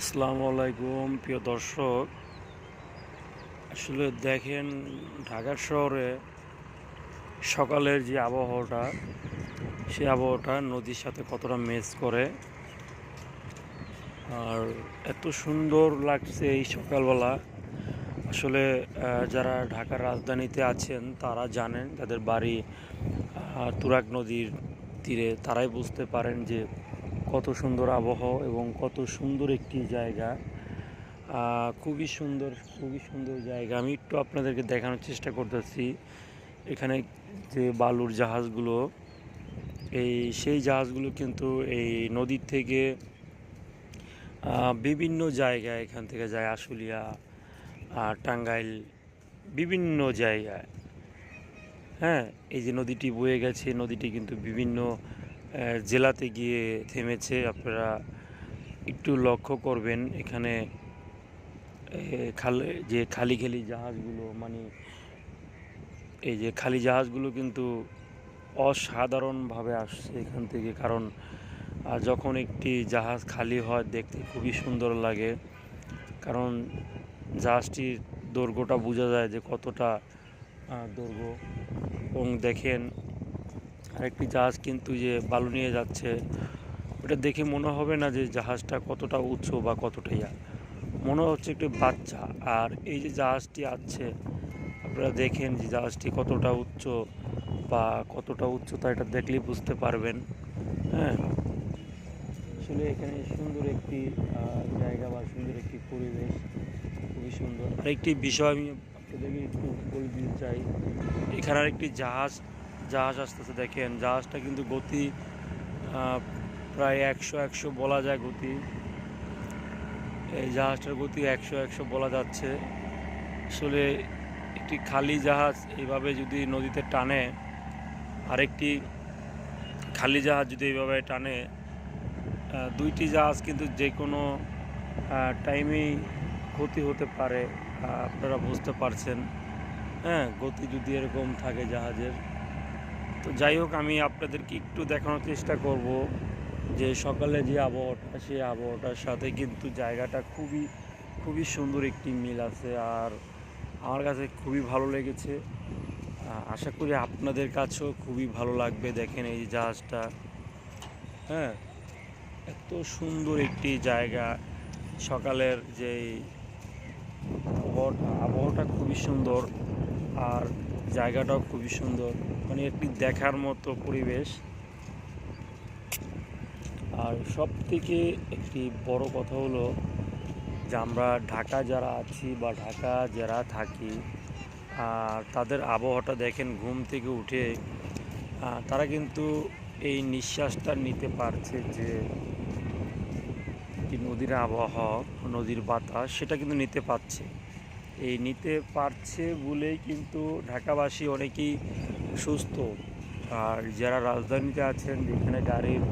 আসসালামু আলাইকুম, প্রিয় দর্শক। আসলে দেখেন ঢাকা শহরে সকালের যে আবহাওয়াটা সেই আবহাওয়াটা নদীর সাথে কতটা মেস করে। আর এত সুন্দর লাগছে এই সকালবেলা। আসলে যারা ঢাকার রাজধানীতে আছেন, তারা জানেন যাদের বাড়ি তুরাগ নদীর তীরে, তারাই বুঝতে পারেন যে কত সুন্দর আবহাওয়া এবং কত সুন্দর একটি জায়গা। খুবই সুন্দর খুবই সুন্দর জায়গা। আমি একটু আপনাদেরকে দেখানোর চেষ্টা করতেছি। এখানে যে বালুর জাহাজগুলো, এই সেই জাহাজগুলো কিন্তু এই নদীর থেকে বিভিন্ন জায়গায় এখান থেকে যায়, আশুলিয়া টাঙ্গাইল, বিভিন্ন জায়গায়। হ্যাঁ এই যে নদীটি বয়ে গেছে, নদীটি কিন্তু বিভিন্ন জেলাতে গিয়ে থেমেছে। আপনারা একটু লক্ষ্য করবেন, এখানে খাল, যে খালি খালি জাহাজগুলো মানে এই যে খালি জাহাজগুলো কিন্তু অসাধারণভাবে আসছে এখান থেকে। কারণ যখন একটি জাহাজ খালি হয়, দেখতে খুবই সুন্দর লাগে। কারণ, জাহাজটির দৈর্ঘ্যটা বোঝা যায় যে কতটা দৈর্ঘ্য। এবং দেখেন আরেকটি জাহাজ কিন্তু যে বালু নিয়ে যাচ্ছে, ওটা দেখে মনে হবে না যে জাহাজটা কতটা উঁচু বা কতটা ইয়া। মনে হচ্ছে একটি বাচ্চা। আর এই যে জাহাজটি আছে, আপনারা দেখেন যে জাহাজটি কতটা উচ্চ বা কতটা উচ্চতা, এটা দেখলেই বুঝতে পারবেন। হ্যাঁ। আসলে এখানে সুন্দর একটি জায়গা বা সুন্দর একটি পরিবেশ। খুবই সুন্দর। আরেকটি বিষয় আমি আপনাদেরকে একটু বলে দিতে চাই। এখানে আরেকটি জাহাজ জাহাজ আসতেছে, দেখেন। জাহাজটা কিন্তু গতি প্রায় একশো একশো বলা যায় গতি। এই জাহাজটার গতি একশো একশো বলা যাচ্ছে। আসলে একটি খালি জাহাজ এইভাবে যদি নদীতে টানে, আরেকটি খালি জাহাজ যদি এইভাবে টানে দুইটি জাহাজ কিন্তু যে কোনো টাইমেই ক্ষতি হতে পারে আপনারা বুঝতে পারছেন। হ্যাঁ গতি যদি এরকম থাকে জাহাজের তো যাই হোক, আমি আপনাদেরকে একটু দেখানোর চেষ্টা করব যে সকালে যে আবহাওয়াটা, সেই আবহাওয়াটার সাথে কিন্তু জায়গাটা খুবই খুবই সুন্দর একটি মিল আছে আর আমার কাছে খুবই ভালো লেগেছে। আশা করি আপনাদের কাছেও খুবই ভালো লাগবে। দেখেন এই জাহাজটা হ্যাঁ এত সুন্দর একটি জায়গা। সকালের যে আবহাওয়াটা খুবই সুন্দর আর জায়গাটাও খুবই সুন্দর। মানে একটি দেখার মতো পরিবেশ। আর সব থেকে একটি বড় কথা হলো যে আমরা ঢাকা যারা আছি বা ঢাকা যারা থাকি আর তাদের আবহাওয়াটা দেখেন ঘুম থেকে উঠে তারা কিন্তু এই নিঃশ্বাসটা নিতে পারছে যে নদীর আবহাওয়া, নদীর বাতাস, সেটা কিন্তু নিতে পারছে। এই নিতে পারছে বলেই কিন্তু ঢাকাবাসী অনেকেই সুস্থ। আর যারা রাজধানীতে আছেন, যেখানে গাড়ির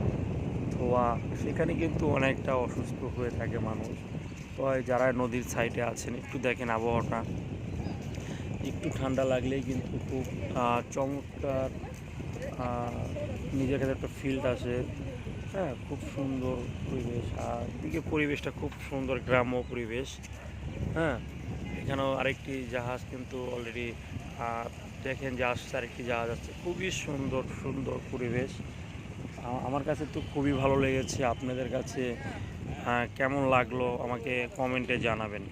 ধোয়া, সেখানে কিন্তু অনেকটা অসুস্থ হয়ে থাকে মানুষ। তো যারা নদীর সাইডে আছেন, একটু দেখেন আবহাওয়াটা। একটু ঠান্ডা লাগলেই কিন্তু খুব চমৎকার নিজের কাছে একটা ফিল্ড আসে। হ্যাঁ খুব সুন্দর পরিবেশ। আর দিকে পরিবেশটা খুব সুন্দর, গ্রাম্য পরিবেশ। হ্যাঁ এখানেও আরেকটি জাহাজ কিন্তু অলরেডি দেখেন যে আসছে, আরেকটি জাহাজ আসছে। খুবই সুন্দর সুন্দর পরিবেশ। আমার কাছে তো খুবই ভালো লেগেছে। আপনাদের কাছে কেমন লাগল আমাকে কমেন্টে জানাবেন।